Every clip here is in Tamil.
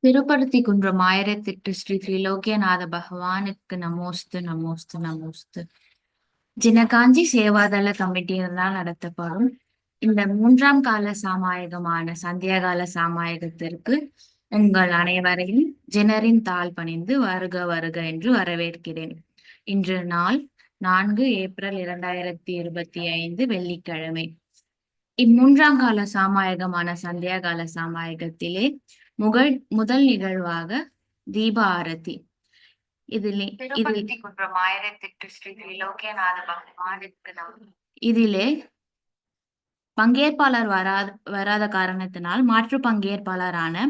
திருப்படுத்தி குன்றம் ஆயிரத்தெட்டு ஸ்ரீ திரிலோக்கியநாத பகவானுக்கு நமோஸ்து நமோஸ்து நமோஸ்து. ஜினகாஞ்சி சேவாதள கமிட்டியினால் நடத்தப்படும். இந்த மூன்றாம் கால சாமாயகமான சந்தியாகால சாமாயகத்திற்கு உங்கள் அனைவரையும் ஜெனரின் தாழ் பணிந்து வருக வருக என்று வரவேற்கிறேன். இன்று நாள் நான்கு ஏப்ரல் இரண்டாயிரத்தி இருபத்தி ஐந்து வெள்ளிக்கிழமை. இம்மூன்றாம் கால சாமாயகமான சந்தியாகால சாமாயகத்திலே முகழ் முதல் நிகழ்வாக தீப ஆரத்தி இதிலே இதில் குன்றம் ஸ்ரீ இதிலே பங்கேற்பாளர் வராத வராத காரணத்தினால் மாற்று பங்கேற்பாளரான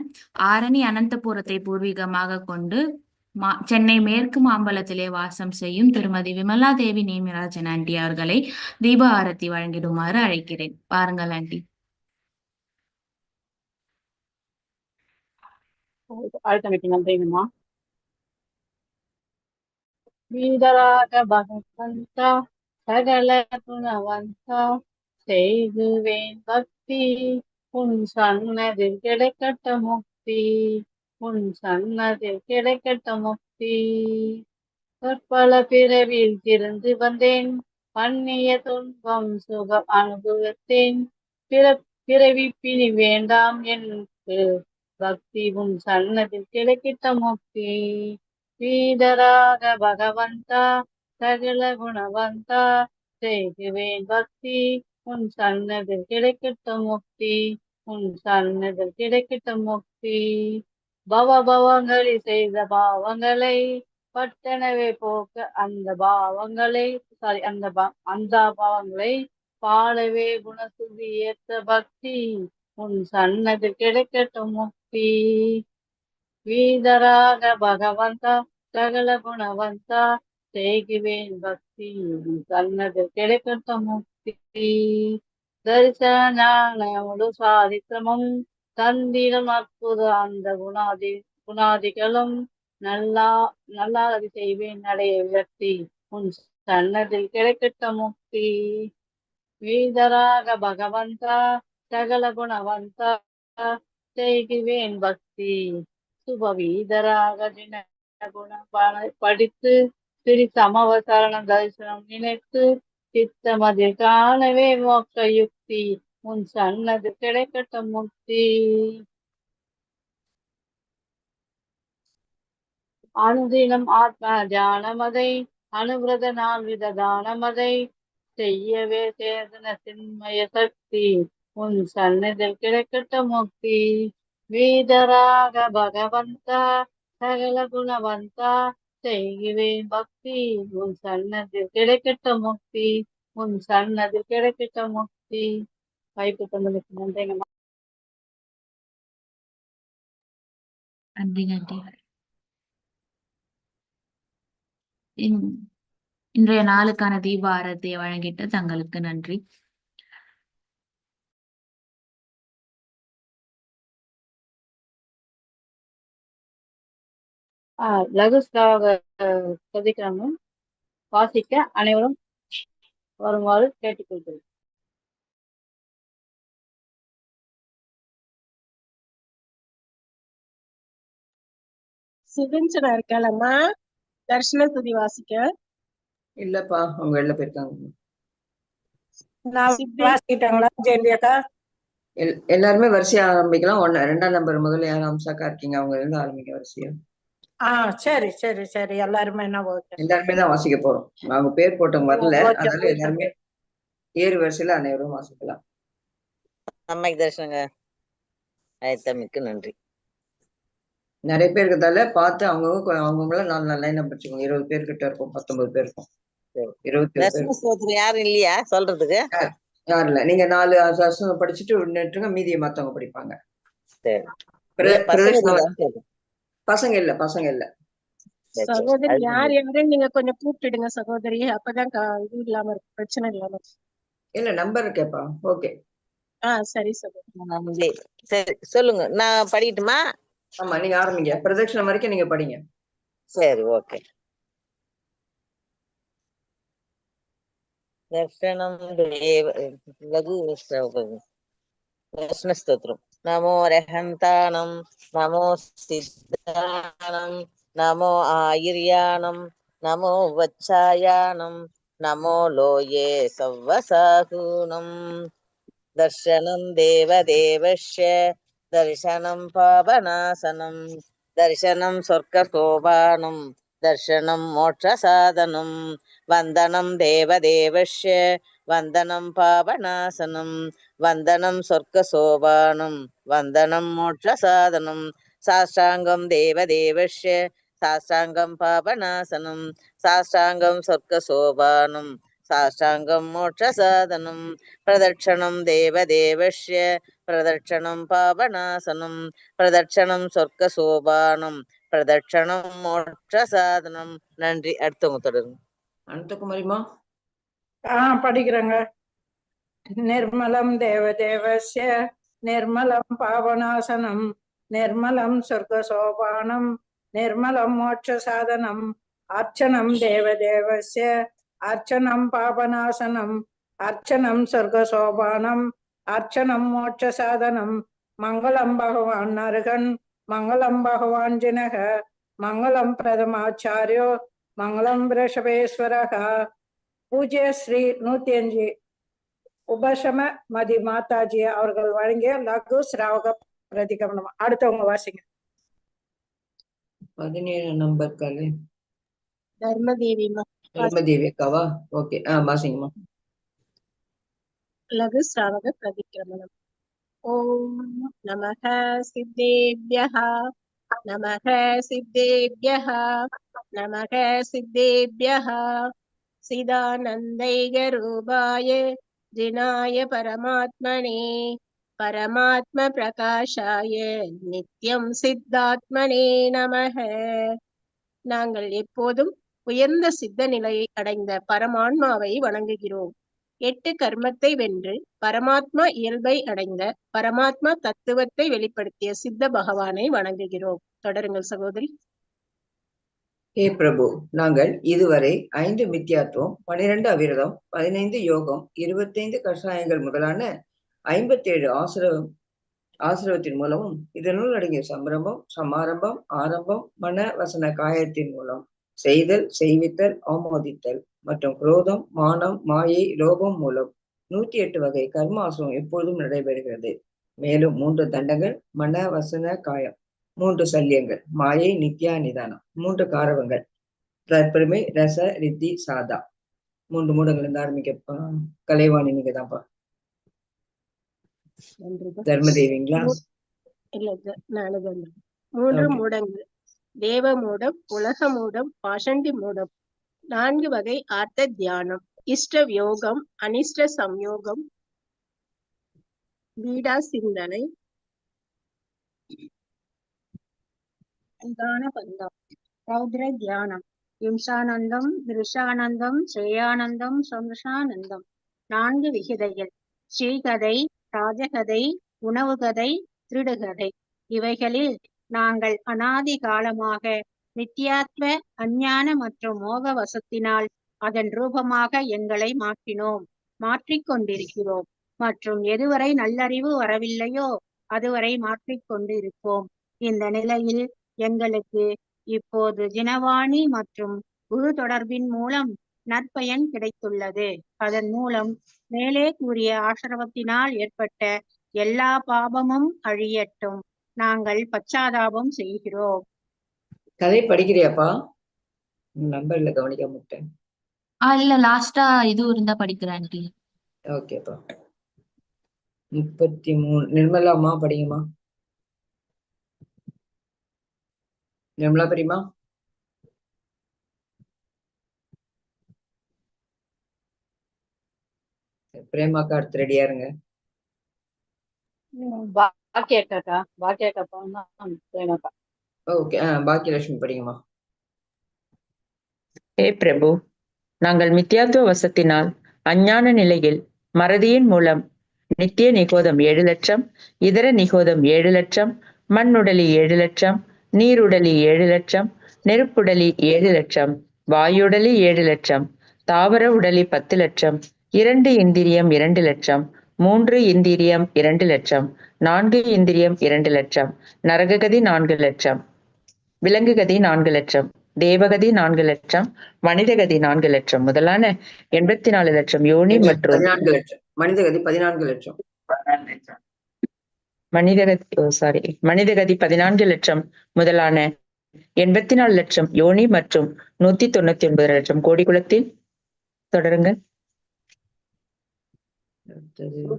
ஆரணி அனந்தபுரத்தை பூர்வீகமாக கொண்டு மா சென்னை மேற்கு மாம்பலத்திலே வாசம் செய்யும் திருமதி விமலா தேவி நேமிராஜன் ஆண்டி அவர்களை தீப ஆரத்தி வழங்கிடுமாறு அழைக்கிறேன். பாருங்கள் ஆண்டி. வீதராக பகவந்த சகல செய்குவேன் பக்தி. உன் சன்னதில் கிடைக்கட்ட முக்தி. உன் சன்னதில் கிடைக்கட்ட முக்தி. பற்பல பிறவியில் திருந்து வந்தேன். பண்ணிய துன்பம் சுகம் அனுபவித்தேன். பிற பிறவி பிணி வேண்டாம் என்று. பக்தி உன் சன்னதில் கிடைக்கிட்ட முக்தி. வீதராக பகவந்தா சகல குணவந்தா செய்குவேன் பக்தி. உன் சன்னதில் கிடைக்கிட்ட முக்தி. உன் சன்னதில் கிடைக்கிட்ட முக்தி. பவபவங்களை செய்த பாவங்களை பட்டனவே போக்க அந்த பாவங்களை சாரி அந்த அந்த பாவங்களை பாடவே குணசுதி ஏத்த பக்தி. உன் சன்னது கிடைக்கட்டும் முக்தி. வீதராக பகவந்தா சகல குணவந்தா செய்குவேன் பக்தி. உன் சன்னது கிடைக்கட்டும் முக்தி. தரிசனான முழு சாரித்திரமும் தந்திரம் அற்புத அந்த குணாதி குணாதிகளும் நல்லா நல்லா செய்வேன் நடைய உயர்த்தி. உன் சன்னதில் கிடைக்கட்ட முக்தி. வீதராக பகவந்தா சகல குணவந்தா செய்குவேன் பக்தி. சுப வீதராக தின குண படித்து திரு சமவசரண தரிசனம் நினைத்து சித்தமதில் காணவே மோக்க யுக்தி. உன் சன்னது கிடைக்கட்ட முக்தி அனுதினம் ஆத்மா தியானமதை அனுவிரத நால்வித தானமதை. செய்யவே சேதன சின்மய சக்தி உன் சன்னதில் கிடைக்கட்ட முக்தி வீதராக பகவந்தா சகல குணவந்தா. செய்கிறேன் பக்தி உன் சன்னதில் கிடைக்கட்ட முக்தி உன் சன்னதில் கிடைக்கட்ட முக்தி வாய்ப்பு தந்ததுக்கு நன்றிங்கம்மா நன்றி நன்றி இன்- இன்றைய நாளுக்கான தீப ஆரத்தியை வழங்கிட்டு தங்களுக்கு நன்றி. ஆஹ் லகு ஸ்லோக சொல்லிக்கிறாங்க வாசிக்க அனைவரும் வருமாறு கேட்டுக்கொள்கிறேன். சுதஞ்சனா இருக்காளம்மா? தர்ஷன துதி வாசிக்க. இல்லப்பா அவங்க வெளில போயிருக்காங்க. நான் வாசிக்கிட்டாங்களா ஜெயந்தி அக்கா? எல் எல்லாருமே வரிசையா ஆரம்பிக்கலாம். ஒன்னு ரெண்டாம் நம்பர் முதல்ல யாரும் அம்சாக்கா இருக்கீங்க? அவங்க இருந்து ஆரம்பிக்க வரிசையா. ஆ சரி சரி சரி. எல்லாருமே என்ன எல்லாருமே தான் வாசிக்க போறோம். அவங்க பேர் போட்டவங்க வரல. அதனால. எல்லாருமே ஏறு வரிசையில அனைவரும் வாசிக்கலாம். அம்மாக்கு தரிசனங்க. ஆயத்தமிக்கு நன்றி. நிறைய பேர் இருக்கிறதால பார்த்து அவங்கவுங்க அவங்கவுங்கள நாலு நாலு லைன் படிச்சுக்கோங்க. இருபது பேர் கிட்ட இருக்கும். பத்தொன்பது பேர் இருக்கும். இருபத்தி யாரும் இல்லையா? சொல்றதுக்கு? யாரும் இல்ல. நீங்க நாலு வருஷம் படிச்சுட்டு நின்றுங்க மீதியை மத்தவங்க படிப்பாங்க. சரி. பிர- இல்ல, பசங்க இல்ல பசங்க இல்ல. சகோதரி யார் யாருன்னு நீங்க கொஞ்சம் கூப்பிட்டுடுங்க சகோதரி. அப்பதான் இது இல்லாம இருக்கும். பிரச்சனை இல்லாம. இல்ல நம்பர் கேப்பா. ஓகே ஆ சரி சகோதரி. சரி சொல்லுங்க. நான் படிக்கட்டுமா? ஆமா நீங்க ஆரம்பிங்க பிரதட்சணம் வரைக்கும் நீங்க படிங்க சரி ஓகே ദർശനം ലഘു ദർശനസ്തോത്രം നമോ രഹന്താണം നമോ സിദ്ധാണം നമോ ആയിര്യാണം നമോ വച്ചായാണം നമോ ലോയേ സവ്വസാഹൂണം ദർശനം ദേവദേവസ്യ ദർശനം പാപനാശനം ദർശനം സ്വർഗസോപാനം ദർശനം മോക്ഷസാധനം വന്ദനം ദേവദേവശ്യ വന്ദനം പാപനാശനം വന്ദനം സ്വർഗസോപാനം വന്ദനം മോക്ഷസാധനം സാഷ്ടാംഗം ദേവദേവശ്യ സാഷ്ടാംഗം പാപനാശനം സാഷ്ടാംഗം സ്വർഗസോപാനം சாஷ்டாங்கம் மோட்ச சாதனம் பிரதட்சணம் தேவதேவஷ்ய பிரதட்சணம் பாபநாசனம் பிரதட்சணம் சொர்க்க சோபானம் பிரதட்சணம் மோட்ச சாதனம் நன்றி அடுத்தவங்க தொடருங்க அனந்தகுமாரிமா ஆஹ் படிக்கிறேங்க. நிர்மலம் தேவதேவஸ்ய நிர்மலம் பாவநாசனம் நிர்மலம் சொர்க்க சோபானம் நிர்மலம் மோட்ச சாதனம் அர்ச்சனம் தேவதேவஸ்ய அர்ச்சனம் பாபநாசனம் அர்ச்சனம் சொர்க்கசோபானம் அர்ச்சனம் மோட்ச சாதனம் மங்களம் பகவான் அருகன் மங்களம் பகவான் ஜினக மங்களம் பிரதமாச்சாரியோ மங்களம் ரிஷபேஸ்வரக. பூஜ்ய ஸ்ரீ நூத்தி அஞ்சு உபசம மதி மாதாஜி அவர்கள் வழங்கிய லகு சிராவக பிரதிகமனம் அடுத்தவங்க வாசிங்க. பதினேழு நம்பர் காலு தர்மதேவி தர்மதேவி அக்காவா ஓகே. ஆ வாசிங்கம்மா லகு சிராவக பிரதிகிரமணம் ஓம் நமக சித்தேபியः நமக சித்தேபியः நமக சித்தேபியः சிதானந்தைகரூபாய ஜினாய பரமாத்மனே பரமாத்ம பிரகாஷாய நித்யம் சித்தாத்மனே நமக நாங்கள் எப்போதும் உயர்ந்த சித்த நிலையை அடைந்த பரமான்மாவை வணங்குகிறோம். எட்டு கர்மத்தை வென்று பரமாத்மா இயல்பை அடைந்த பரமாத்மா தத்துவத்தை வெளிப்படுத்திய சித்த பகவானை வணங்குகிறோம். தொடருங்கள் சகோதரி. ஹே பிரபு நாங்கள் இதுவரை ஐந்து மித்யாத்துவம் பனிரெண்டு அவிரதம் பதினைந்து யோகம் இருபத்தைந்து கஷாயங்கள் முதலான ஐம்பத்தேழு ஆசிரவம் ஆசிரவத்தின் மூலமும் இதனுள் அடங்கிய சம்பிரமம் சமாரம்பம் ஆரம்பம் மன வசன காயத்தின் மூலம் செய்தல் செய்வித்தல் ஆமோதித்தல் மற்றும் குரோதம் மானம் மாயை லோபம் மூலம். நூத்தி எட்டு வகை கர்மாசுரம் எப்பொழுதும் நடைபெறுகிறது. மேலும் மூன்று தண்டங்கள் மன வசன காயம் மூன்று சல்யங்கள் மாயை நித்யா நிதானம் மூன்று காரவங்கள் தற்பெருமை ரச ரித்தி சாதா. மூன்று மூடங்கள் இருந்து ஆரம்பிக்கப்பா. கலைவாணி நீங்க தான்ப்பா. தர்மதேவிங்களா? இல்ல மூன்று. மூடங்கள். தேவ மூடம் உலக மூடம் பாஷண்டி மூடம் நான்கு வகை ஆர்த்த தியானம். இஷ்ட யோகம் அனிஷ்ட சம்யோகம் பீடா சிந்தனை பந்தம் ரௌத்ர தியானம். இம்சானந்தம் திருஷானந்தம் ஸ்ரேயானந்தம் சம்ருஷானந்தம். நான்கு விகிதைகள். ஸ்ரீகதை ராஜகதை உணவு கதை திருடுகதை. இவைகளில் நாங்கள் அனாதி காலமாக நித்யாத்வ அஞ்ஞான மற்றும் மோக வசத்தினால் அதன் ரூபமாக எங்களை மாற்றினோம் மாற்றிக்கொண்டிருக்கிறோம் மற்றும் எதுவரை நல்லறிவு வரவில்லையோ அதுவரை மாற்றிக்கொண்டிருப்போம் இந்த நிலையில் எங்களுக்கு இப்போது ஜினவாணி மற்றும் குரு தொடர்பின் மூலம் நற்பயன் கிடைத்துள்ளது. அதன் மூலம் மேலே கூறிய ஆசிரவத்தினால் ஏற்பட்ட எல்லா பாபமும் அழியட்டும். நாங்கள் பச்சாதாபம் செய்கிறோம். கதை படிக்கிறியாப்பா? நம்பர்ல கவனிக்காம விட்டேன் ஆ இல்ல லாஸ்டா இது இருந்தா படிக்கிறேன் ஆண்டி ஓகேப்பா. முப்பத்தி மூணு நிர்மலாமா படிங்கம்மா நிர்மலா பெரியமா பிரேமாக்கா அடுத்து ரெடியா இருங்க. பாக்கியக்கா பாக்கியக்கா போனா பிரேமாக்கா ஓகே ஆ பாக்கியலட்சுமி படிங்கம்மா. ஹே பிரபு நாங்கள் மித்யாத்துவ வசத்தினால் அஞ்ஞான நிலையில் மறதியின் மூலம் நித்திய நிகோதம் ஏழு லட்சம் இதர நிகோதம் ஏழு லட்சம் மண்ணுடலி ஏழு லட்சம் நீருடலி ஏழு லட்சம் நெருப்புடலி ஏழு லட்சம் வாயுடலி ஏழு லட்சம் தாவர உடலி பத்து லட்சம் இரண்டு இந்திரியம் இரண்டு லட்சம் மூன்று இந்திரியம் இரண்டு லட்சம் நான்கு இந்திரியம் இரண்டு லட்சம் நரககதி நான்கு லட்சம் விலங்குகதி நான்கு லட்சம் தேவகதி நான்கு லட்சம் மனிதகதி நான்கு லட்சம். முதலான எண்பத்தி நாலு லட்சம் யோனி மற்றும் மனிதகதி பதினான்கு லட்சம். மனிதகதி சாரி மனிதகதி பதினான்கு லட்சம். முதலான எண்பத்தி நாலு லட்சம் யோனி மற்றும் நூத்தி தொண்ணூத்தி ஒன்பது லட்சம். கோடி குலத்தில் தொடருங்கள்.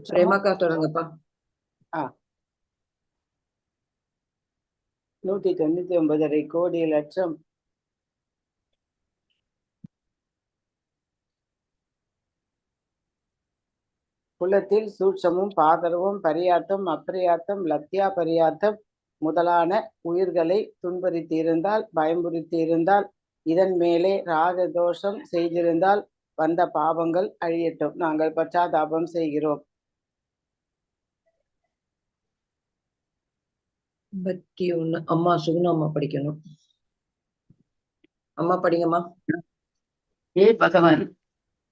பிரேமாக்கா தொடருங்கப்பா நூத்தி தொண்ணூத்தி ஒன்பதரை கோடி லட்சம் குலத்தில் சூட்சமும் பாதரவும் பரியாத்தம் அப்பிரியாத்தம் லத்தியா பரியாத்தம் முதலான உயிர்களை துன்புறுத்தியிருந்தால் பயமுறுத்தியிருந்தால் இதன் மேலே ராக தோஷம் செய்திருந்தால் வந்த பாவங்கள் அழியட்டும். நாங்கள் பச்சாதாபம் செய்கிறோம். ஐம்பத்தி ஒண்ணு. அம்மா சுகுணா அம்மா படிக்கணும். அம்மா படிங்கம்மா. ஏ பகவான்.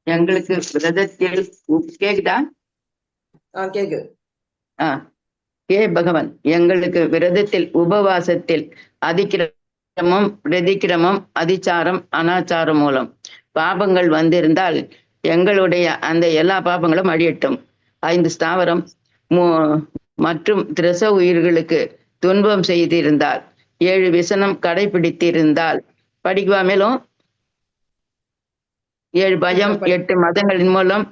எங்களுக்கு விரதத்தில் கேக்குதா? ஆ கேக்குது ஆ. ஏ பகவான். எங்களுக்கு விரதத்தில் உபவாசத்தில் அதிக்கிரமம் பிரதிக்கிரமம் அதிச்சாரம் அனாச்சாரம் மூலம். பாபங்கள் வந்திருந்தால் எங்களுடைய அந்த எல்லா பாபங்களும் அழியட்டும். ஐந்து ஸ்தாவரம் மற்றும் திரச உயிர்களுக்கு துன்பம் செய்திருந்தால் ஏழு விசனம் கடைபிடித்திருந்தால் படிக்குவா மேலும்? ஏழு பயம் எட்டு மதங்களின் மூலம்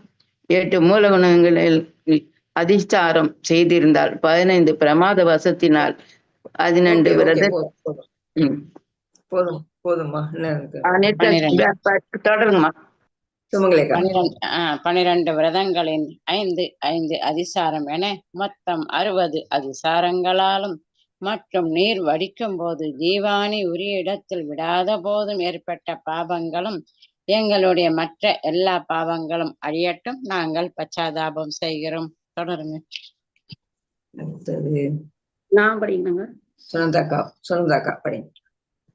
எட்டு மூலகுணங்களில் அதிஷ்டாரம் செய்திருந்தால் பதினைந்து பிரமாத வசத்தினால் பதினெண்டு விரத போதும், போதும். தொடருங்கம்மா. பனிரெண்டு விரதங்களின் ஐந்து ஐந்து அதிசாரம் என மொத்தம் அறுபது அதிசாரங்களாலும் மற்றும் நீர் வடிக்கும் போது ஜீவானி உரிய இடத்தில் விடாத போதும் ஏற்பட்ட பாவங்களும் எங்களுடைய மற்ற எல்லா பாவங்களும் அழியட்டும். நாங்கள் பச்சாதாபம் செய்கிறோம். தொடருங்க. அடுத்தது. நான் படிக்கணுங்க சுனந்தாக்கா சுனந்தாக்கா படிங்க.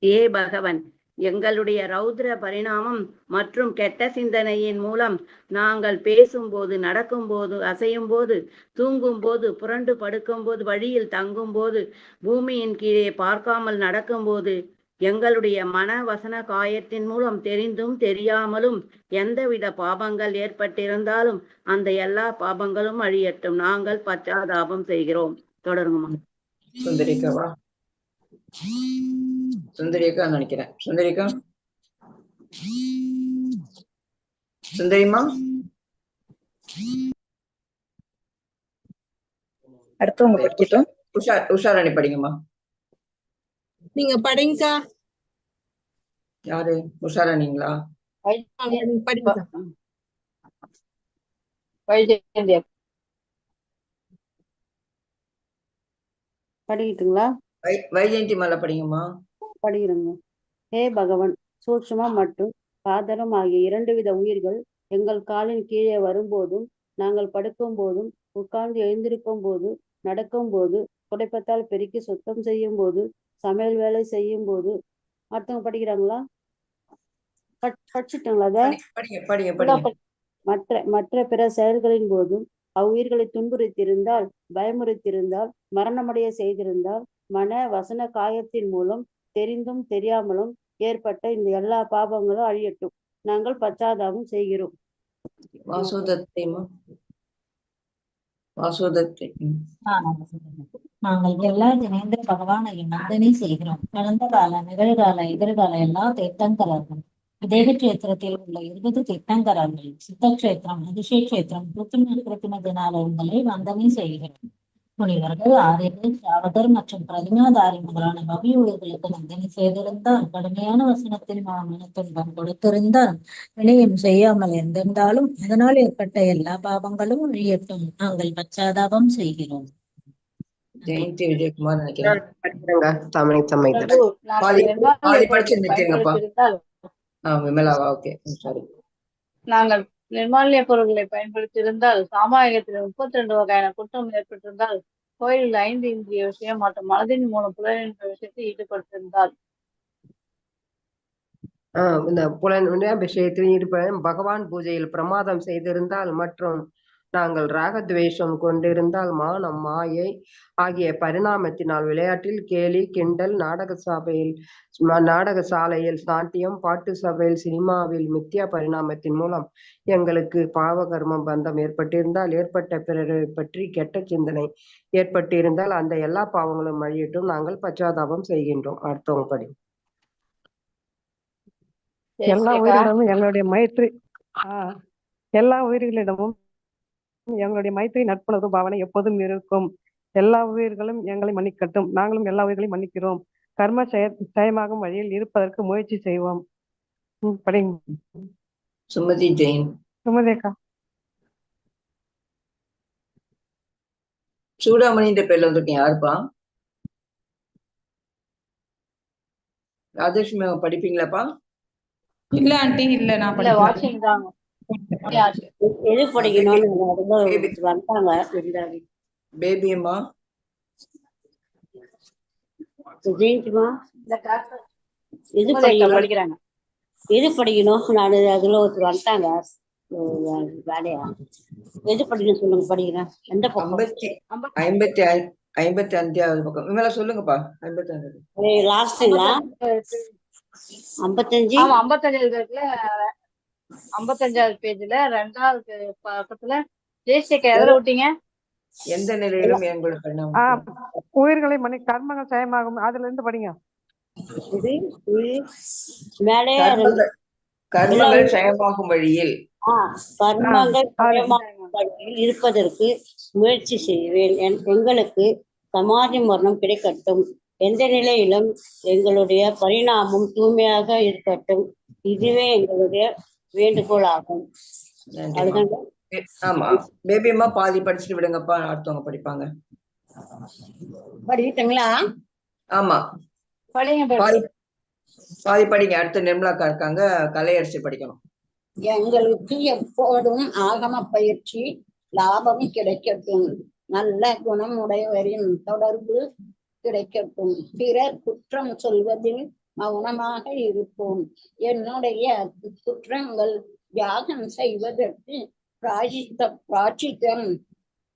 ஏ பகவன் எங்களுடைய ரௌத்ர பரிணாமம் மற்றும் கெட்ட சிந்தனையின் மூலம் நாங்கள் பேசும்போது நடக்கும்போது அசையும்போது தூங்கும்போது புரண்டு படுக்கும்போது வழியில் தங்கும்போது பூமியின் கீழே பார்க்காமல் நடக்கும்போது எங்களுடைய மன வசன காயத்தின் மூலம் தெரிந்தும் தெரியாமலும் எந்தவித பாபங்கள் ஏற்பட்டிருந்தாலும் அந்த எல்லா பாபங்களும் அழியட்டும். நாங்கள் பச்சாதாபம் செய்கிறோம். தொடருங்கம்மா. சுந்தரிக்கவா? சுந்தரிக்கா நினைக்கிறேன் சுந்தரிக்கா சுந்தரிமா அடுத்தவங்க படிக்கட்டும் உஷா உஷாராணி படிங்கம்மா நீங்க படிங்கக்கா யாரு உஷாராணிங்களா படிக்கட்டுங்களா வைஜெயந்தி மாலா படிங்கம்மா படிக்கிறோங்க ஹே பகவன் சூட்சுமம் மற்றும் பாதரம் ஆகிய இரண்டு வித உயிர்கள் எங்கள் காலின் கீழே வரும்போதும் நாங்கள் படுக்கும் போதும் உட்கார்ந்து எழுந்திருக்கும் போது நடக்கும் போது துடைப்பத்தால் பெருக்கி சுத்தம் செய்யும் போது சமையல் வேலை செய்யும் போது அடுத்தவங்க படிக்கிறாங்களா? பட் படிச்சுட்டாங்களா மற்ற மற்ற பிற செயல்களின் போதும் அவ்வுயிர்களை துன்புறுத்தியிருந்தால் பயமுறுத்தியிருந்தால் மரணமடைய செய்திருந்தால் மன வசன காயத்தின் மூலம் தெரிந்தும் தெரியாமலும் ஏற்பட்ட இந்த எல்லா பாபங்களும் அழியட்டும். நாங்கள் பச்சாதாபம் செய்கிறோம். வாசுதத்தை. நாங்கள் எல்லா தினேந்திர பகவானை நந்தனை செய்கிறோம். கடந்த கால நிகழ்கால எதிர்கால எல்லா தீர்த்தங்கரர்களும் தேவ கஷேத்திரத்தில் உள்ள இருபது தீர்த்தங்கரர்கள் சித்த கஷேத்திரம் அதிசய கஷேத்திரம் புத்துணர் கிருத்தின தினாலயங்களை வந்தனை செய்கிறோம். முனிவர்கள் ஆரியர்கள் சாவகர் மற்றும் பிரதிமாதாரி முதலான பவ்ய உயிர்களுக்கு நந்தனை செய்திருந்தால் கடுமையான வசனத்தில் மன துன்பம் கொடுத்திருந்தால் வினையும் செய்யாமல் இருந்திருந்தாலும் அதனால் ஏற்பட்ட எல்லா பாவங்களும் அழியட்டும் நாங்கள் பச்சாதாபம் செய்கிறோம். ஜெயந்தி விஜயகுமார் நினைக்கிறேன். நாங்கள் பாதி- பொருட்களை பயன்படுத்தியிருந்தால் ஆ சாமானியத்தில் முப்பத்தி ரெண்டு வகையான குற்றம் ஏற்பட்டிருந்தால் கோயிலில் ஐந்து இந்திரிய விஷயம் மற்றும் மனதின் மூலம் புலனின் விஷயத்தை ஈடுபட்டிருந்தால் ஆஹ் இந்த புலன் விஷயத்தில் ஈடுபட பகவான் பூஜையில் பிரமாதம் செய்திருந்தால் மற்றும் நாங்கள் ராகத்வேஷம் கொண்டிருந்தால் மானம் மாயை ஆகிய பரிணாமத்தினால் விளையாட்டில் கேலி கிண்டல் நாடக சபையில் நாடக சாலையில் நாட்டியம் பாட்டு சபையில் சினிமாவில் மித்யா பரிணாமத்தின் மூலம் எங்களுக்கு பாவகர்மம் பந்தம் ஏற்பட்டிருந்தால் ஏற்பட்ட பிறரை பற்றி கெட்ட சிந்தனை ஏற்பட்டிருந்தால் அந்த எல்லா பாவங்களும் அழியட்டும். நாங்கள் பச்சாதாபம் செய்கின்றோம். அடுத்தவங்க படி எல்லா உயிரிடமும் எங்களுடைய மைத்ரி எல்லா உயிர்களிடமும் எங்களுடைய மைத்ரி நட்புணர்வு பாவனை எப்போதும் இருக்கும். எல்லா உயிர்களும் எங்களை மன்னிக்கட்டும். நாங்களும் எல்லா உயிர்களையும் மன்னிக்கிறோம். கர்ம செய செயமாகும் வழியில் இருப்பதற்கு முயற்சி செய்வோம். படிங்க சுமதி ஜெயின். சுமதேக்கா சூடாமணின்ற பேர்ல வந்திருக்கேன். யாருப்பா? ராஜலட்சுமி படிப்பீங்களாப்பா? இல்ல ஆண்டி. இல்ல நான் வாட்சிங் தான். எது படிக்கணும்னு வந்தாங்க. இருந்தாங்க பேபி அம்மா ஜெயிச்சுமா எது படிக்கிறாங்க? எது படிக்கணும்? நான் அதுல ஒருத்தர் வந்துட்டாங்க. வேலையா? எது படிக்கணும் சொல்லுங்க படிக்கிறேன் எந்த பக்கம்? ஐம்பத்தி ஐம்பத்தி. ஐம்பத்தி அஞ்சாவது பக்கம். இவங்கள சொல்லுங்கப்பா. ஐம்பத்தி அஞ்சு லாஸ்ட்டுங்களா ஐம்பத்தஞ்சு. ஆமா ஐம்பத்தஞ்சாவது பேஜ்ல ரெண்டாவது பக்கத்துல ஜெயசேகர் எதுல விட்டீங்க? எந்த நிலையிலும் எங்களுக்கு உயிர்களை மன்னி கர்மங்கள் செயமாகும். அதுல இருந்து படிங்க. கர்மங்கள் செயமாகும் வழியில். கர்மங்கள் இருப்பதற்கு முயற்சி செய்வேன். எங்களுக்கு சமாதி மரணம் கிடைக்கட்டும். எந்த நிலையிலும் எங்களுடைய பரிணாமம் தூய்மையாக இருக்கட்டும். இதுவே எங்களுடைய வேண்டுகோள் ஆகும். ஆமா. பேபி அம்மா பாதி படிச்சுட்டு விடுங்கப்பா அடுத்தவங்க படிப்பாங்க. படிக்கட்டுங்களா? ஆமா. படிங்க பாதி பாதி படிங்க. அடுத்து நிர்மலாக்கா இருக்காங்க. கலையரசி படிக்கணும். எங்களுக்கு எப்போதும் ஆகம பயிற்சி லாபம் கிடைக்கட்டும். நல்ல குணம் உடையவரின் தொடர்பு கிடைக்கட்டும். பிறர் குற்றம் சொல்வதில் மௌனமாக இருப்போம். என்னுடைய குற்றங்கள் தியாகம் செய்வதற்கு பிராஜித்த பிராச்சித்தம்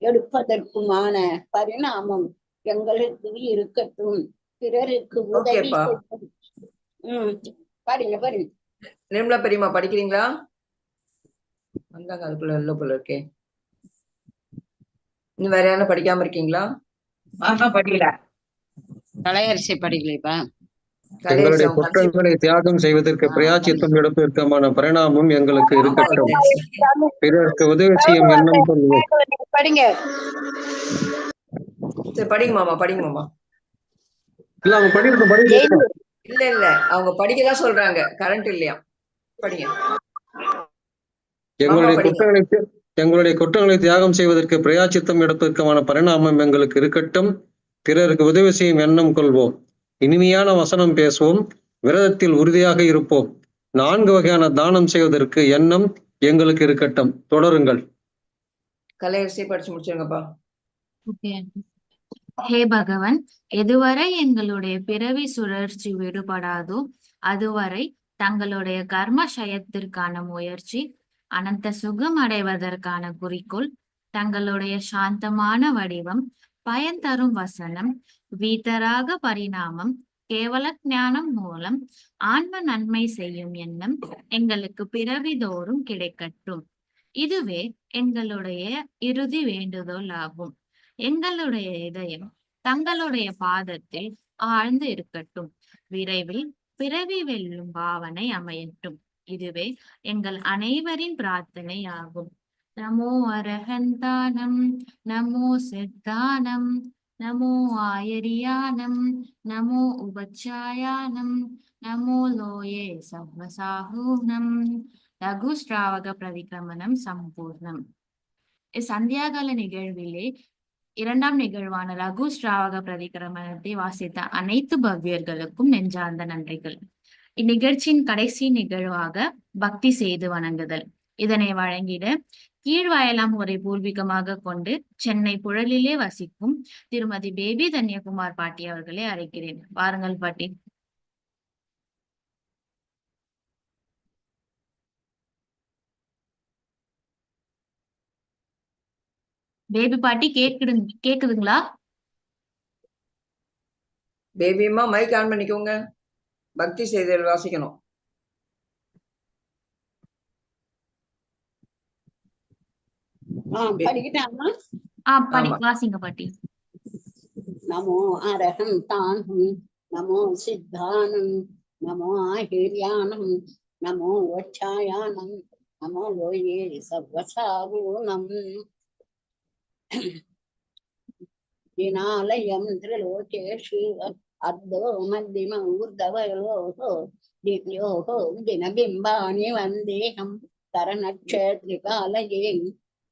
எடுப்பதற்குமான பரிணாமம் எங்களுக்கு இருக்கட்டும். பிறருக்கு உதவி ஓகேப்பா. செய்யும். ம் படிங்க படிங்க நிர்மலா பெரியம்மா படிக்கிறீங்களா? வந்தாங்க அதுக்குள்ள எல்லோ போல இருக்கே. இன்னும் வேற யாரும் படிக்காம இருக்கீங்களா? படிக்கல. கலையரசி படிக்கலைப்பா எங்களுடைய குற்றங்களை தியாகம் செய்வதற்கு பிரயாச்சித்தம் எடுப்பதற்கான பரிணாமம் எங்களுக்கு இருக்கட்டும். பிறருக்கு உதவி செய்யும் எண்ணம் கொள்வோம் படிங்க. படிங்க மாமா படிங்க மாமா. இல்ல அவங்க படிக்கட்டும் படிக்கட்டும் இல்ல இல்ல அவங்க படிக்கதான் சொல்றாங்க. கரண்ட் இல்லையா? படிங்க. எங்களுடைய. குற்றங்களை எங்களுடைய குற்றங்களை தியாகம் செய்வதற்கு பிரயாச்சித்தம் எடுப்பதற்கான பரிணாமம் எங்களுக்கு இருக்கட்டும். பிறருக்கு உதவி செய்யும் எண்ணம் கொள்வோம். இனிமையான வசனம் பேசுவோம். விரதத்தில் உறுதியாக இருப்போம். நான்கு வகையான தானம் செய்வதற்கு எண்ணம் எங்களுக்கு இருக்கட்டும். தொடருங்கள். கலையரசி படிச்சு முடிச்சிருங்கப்பா. ஓகே. ஹே பகவன் எதுவரை எங்களுடைய பிறவி சுழற்சி விடுபடாதோ அதுவரை தங்களுடைய கர்ம சயத்திற்கான முயற்சி அனந்த சுகம் அடைவதற்கான குறிக்கோள் தங்களுடைய சாந்தமான வடிவம் பயன் தரும் வசனம் வீதராக பரிணாமம் கேவல ஞானம் மூலம் ஆன்ம நன்மை செய்யும் எண்ணம் எங்களுக்கு பிறவிதோறும் கிடைக்கட்டும். இதுவே எங்களுடைய இறுதி வேண்டுதோல் ஆகும். எங்களுடைய இதயம் தங்களுடைய பாதத்தில் ஆழ்ந்து இருக்கட்டும். விரைவில் பிறவி வெல்லும் பாவனை அமையட்டும். இதுவே எங்கள் அனைவரின் பிரார்த்தனை ஆகும். நமோ அரகந்தானம் நமோ சித்தானம். நமோ ஆயரியானம் நமோ உபச்சாயானம் நமோ லோயே சர்வசாகூனம் லகு ஸ்ராவக பிரதிகிரமணம் சம்பூர்ணம் சந்தியாகால நிகழ்விலே இரண்டாம் நிகழ்வான லகு ஸ்ராவக பிரதிகிரமணத்தை வாசித்த அனைத்து பவ்யர்களுக்கும் நெஞ்சார்ந்த நன்றிகள். இந்நிகழ்ச்சியின் கடைசி நிகழ்வாக பக்தி செய்து வணங்குதல். இதனை வழங்கிட கீழ்வாயலாம் முறை பூர்வீகமாக கொண்டு சென்னை புழலிலே வசிக்கும் திருமதி பேபி தன்யகுமார் பாட்டி அவர்களை அழைக்கிறேன். வாருங்கள் பாட்டி. பேபி பாட்டி கேக்குது கேக்குதுங்களா பேபியம்மா மைக் ஆன் பண்ணிக்கோங்க. பக்தி செய்திகள் வாசிக்கணும் ஆ படிக்கிட்டாமா ஆ படி ஆமா. வாசிங்க நமோ அரஹம் தானம் நமோ சித்தானம் நமோ ஆஹிர்யானம் நமோ வச்சாயானம் நமோ லோயே சர்வசாகூனம் வினாலயம் திரிலோகேஷு அர்த்தோ மத்தியம ஊர்தவயோகோ திவ்யோகோ தினபிம்பாணி வந்தேகம்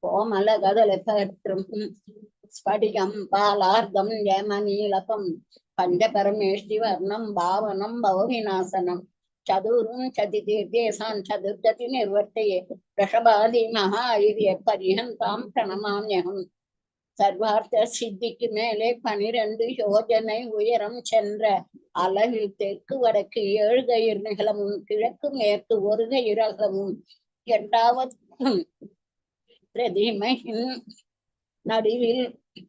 கோமல கோமலகதலபத்ரம் ஸ்படிகம் பாலார்த்தம் யமநீலகம் பஞ்சபரமேஷ்டி வர்ணம் பாவனம் பவவிநாசனம் சதுரும் சதி தீர்த்தேசான் சதுர்ததி நிர்வர்த்தையே ரிஷபாதி மகாயுரிய பரியந்தாம் பிரணமாம்யகம் சர்வார்த்த சித்திக்கு மேலே பனிரெண்டு யோஜனை உயரம் சென்ற அளவில் தெற்கு வடக்கு ஏழு கயிர் நிகழமும் கிழக்கு மேற்கு ஒரு கயிர் அகலமும். எட்டாவது பிரதிமையின் நடுவில்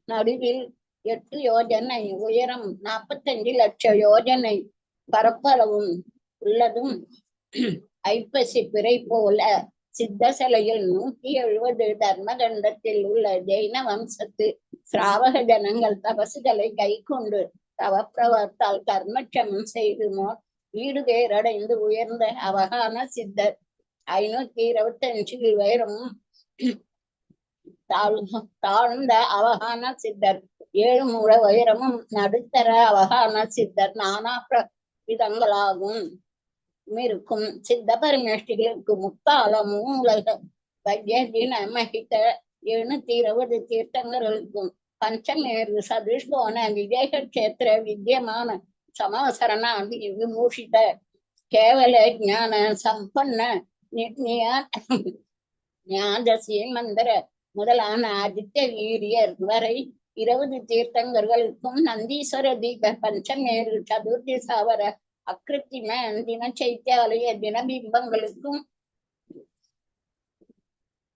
நடுவில் எட்டு யோஜனை உயரம் நாற்பத்தஞ்சு லட்சம் யோஜனை பரப்பளவும் உள்ளதும் ஐப்பசி பிறை போல சித்த சிலையில் நூத்தி எழுபது தர்மகண்டத்தில் உள்ள ஜெயின வம்சத்து சிராவக ஜனங்கள் தபசுகளை கை கொண்டு தவப்பிரவத்தால் கர்மட்சமம் செய்து வீடு பேரடைந்து உயர்ந்த அவகான சித்தர். ஐநூத்தி இருபத்தஞ்சு உயரமும் தாழ்ந்த அவகான சித்தர். ஏழு மூல உயரமும் நடுத்தர அவகான சித்தர். நானா பிர- விதங்களாகும் இருக்கும் சித்த பரமேஷ்டிகளுக்கு முத்தால மூலக வைத்தியதின மகித எழுநூத்தி இருபது தீர்த்தங்கள் தீர்த்தங்கர்களுக்கும் பஞ்சமேரு சதுஷ்கோண விஜய கஷேத்திர வித்தியமான சமாசரணாதி விமூஷித கேவல ஞான சம்பன்ன நிர்ணய ஞாதசி மந்திர முதலான ஆதித்ய வீரியர் வரை இருபது தீர்த்தங்கர்களுக்கும் நந்தீஸ்வர தீப பஞ்சமேரு சதுர்த்தி சாவர அக்கிருத்திம தின சைத்தியாலய தினபிம்பங்களுக்கும்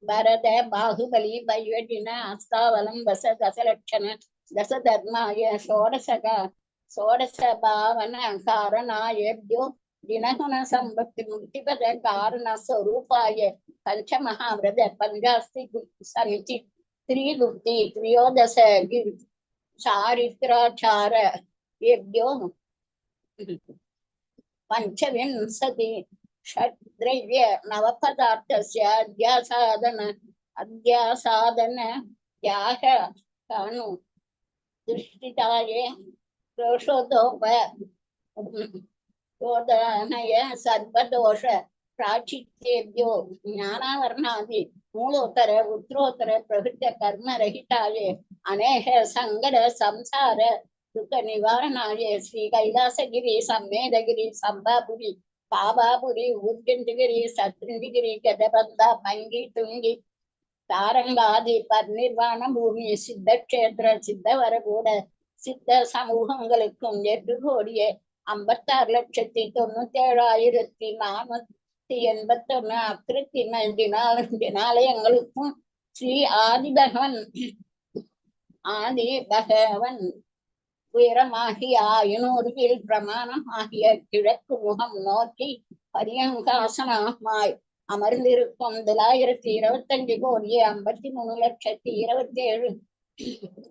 பரத பாகுபலி பைவடின அஸ்தாவலம் வச தசலட்சண தச தர்மாய சோடசக சோடச பாவன காரணாயோ தினகுண சம்பத்தி முக்திபத காரண ஸ்வரூபாய पंचमहाव्रत पंचास्ति त्रिगुप्ति त्रयोदश चारित्राचार एभ्यो पञ्चविंशति षड्द्रव्य नवपदार्थस्य त्याग कानु क्रोशोदोप योदनय सर्वदोष ಪ್ರಾಚಿತ್ಯೇಭ್ಯೋ ಜ್ಞಾನಾವರಣಾದಿ ಮೂಲೋತ್ತರ ಉತ್ತರೋತ್ತರ ಪ್ರಕೃತ ಕರ್ಮ ರಹಿತಾಯ ಅನೇಕ ಸಂಗಡ ಸಂಸಾರ ದುಃಖ ನಿವಾರಣಾಯ ಶ್ರೀ ಕೈಲಾಸಗಿರಿ ಸಮ್ಮೇದಗಿರಿ ಸಂಬಾಪುರಿ பாபாபுரி ஊர்கண்டகிரி சத்ருண்டிகிரி கதபந்தா மங்கி துங்கி தாரங்காதி பர்நிர்வாண பூமி சித்த கஷேத்திர சித்த வரகூட சித்த சமூகங்களுக்கும் எட்டு கோடியே. ஐம்பத்தாறு லட்சத்தி தொண்ணூத்தி ஏழாயிரத்தி நானூத்தி எண்பத்தி ஒண்ணு அக்கிருத்தி தினால எங்களுக்கும் ஸ்ரீ ஆதி பகவன். ஆதி பகவன் உயரமாகிய ஆயினூரில் பிரமாணம் ஆகிய கிழக்கு முகம் நோக்கி பரியங்காசனமாய் அமர்ந்திருக்கும் தொள்ளாயிரத்தி இருபத்தஞ்சு கோடியே ஐம்பத்தி மூணு லட்சத்தி இருபத்தி ஏழு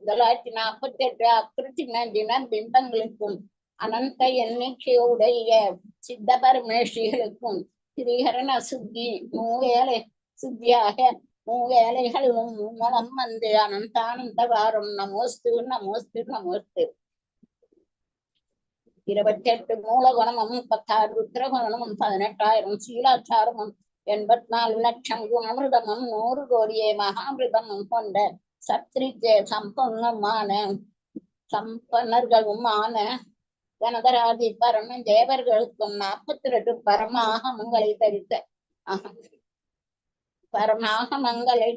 தொள்ளாயிரத்தி நாற்பத்தி எட்டு அக்கிருத்தின தின பிம்பங்களுக்கும் அனந்த எண்ணிக்கையுடைய சித்த பரமேஷிகளுக்கும் ஸ்ரீஹரண சுத்தி மூவேலை சுத்தியாக மூவேலைகளும் மூலம் வந்து அனந்தானந்த வாரம். நமோஸ்து நமோஸ்து நமோஸ்து. இருபத்தெட்டு மூலகுணமும் பத்தாறு ருத்ரகுணமும் பதினெட்டாயிரம் சீலாச்சாரமும் எண்பத்தி நாலு லட்சம் குணமிருதமும் நூறு கோடியே மகாமிருதமும் கொண்ட சத்ரிஜ சம்பன்னமான சம்பன்னர்களும் ஆன கனகராதி பரமன் தேவர்களுக்கும் நாற்பத்தி ரெண்டு பரமாகமங்களை தரித்த ஆஹ், பரமாகமங்களை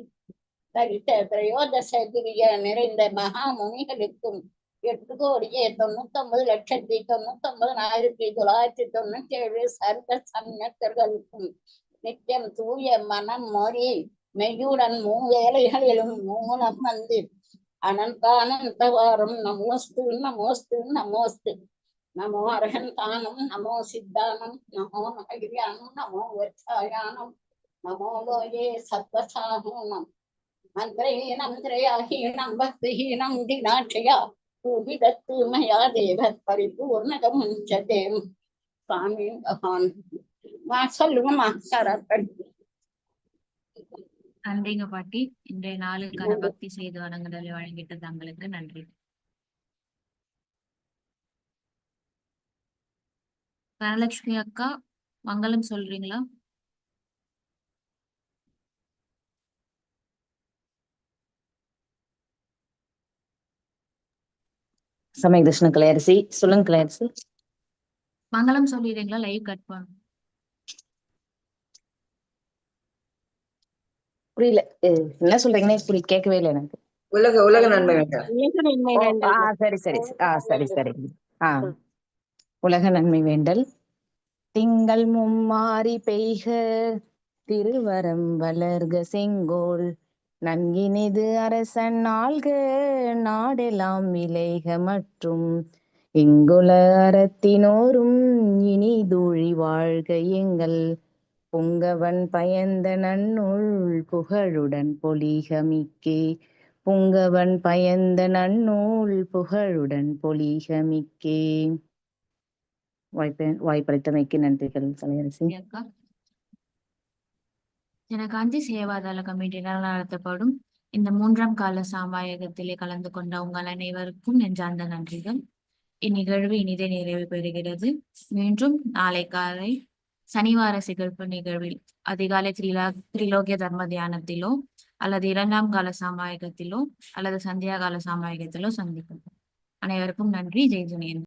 தரித்த திரையோதசகிரிய நிறைந்த மகா முனிகளுக்கும் எட்டு கோடியே தொண்ணூத்தி ஒன்பது லட்சத்தி தொண்ணூத்தி ஒன்பதாயிரத்தி தொள்ளாயிரத்தி தொண்ணூத்தி ஏழு சர்வ சமயத்தர்களுக்கும் நித்தியம் தூய மனம் மொழி மெய்யுடன் மூவேலைகளிலும் மூலம் வந்து அனந்தானந்தவாரம் நமோஸ்து நமோஸ்து நமோஸ்து. நமோ அர்ஹந்தானம் நமோ சித்தானம் நமோ மகிரியானம் நமோ வர்த்தாயானம் நமோ லோயே சத்வசாகூனம் மந்திரேனம் திரயாஹீனம் பக்திஹீனம் தினாட்சயா பூபிதத்து மயா தேவ பரிபூர்ணகம் முஞ்சதேம் சுவாமி பகவான் வா சொல்லுங்கம்மா சரப்படி நன்றிங்க பாட்டி இன்றைய நாளுக்கான பக்தி செய்து வணங்குதலை வழங்கிட்ட தங்களுக்கு நன்றி. தனலட்சுமி அக்கா மங்களம் சொல்றீங்களா? சமய கிருஷ்ண கலையரசி. சொல்லுங்க கலையரசி. மங்களம் சொல்லிடுறீங்களா? லைவ் கட் பண்ணும் புரியல. என்ன சொல்றீங்கன்னே புரிய கேட்கவே இல்லை எனக்கு. உலக உலக நன்மை வேண்டாம் சரி சரி. ஆ சரி சரி. ஆ. உலக நன்மை வேண்டல். திங்கள் மும்மாறி பெய்க திருவரம் வளர்க செங்கோல். நன்கினிது அரசன் ஆள்க நாடெல்லாம் விளைக மற்றும். இங்குல அறத்தினோரும் இனிதூழி வாழ்க எங்கள். புங்கவன் பயந்த நன்னுள் புகழுடன் பொலிக மிக்கே. புங்கவன் பயந்த நன்னூல் புகழுடன் பொலிக மிக்கே. வாய்ப்பு வாய்ப்பளித்தமைக்கு நன்றிகள் கலையரசி அக்கா ஜனகாந்தி சேவாதள கமிட்டியினால் நடத்தப்படும். இந்த மூன்றாம் கால சாமாயகத்திலே கலந்து கொண்ட உங்கள் அனைவருக்கும் நெஞ்சார்ந்த நன்றிகள். இந்நிகழ்வு இனிதே நிறைவு பெறுகிறது. மீண்டும் நாளை காலை சனிவார சிகழ்ப்பு நிகழ்வில் அதிகாலை திரிலா திரிலோக்கிய தர்ம தியானத்திலோ அல்லது இரண்டாம் கால சாமாயகத்திலோ அல்லது சந்தியா கால சாமாயகத்திலோ சந்திப்போம். அனைவருக்கும் நன்றி. ஜெய் ஜுனியன்.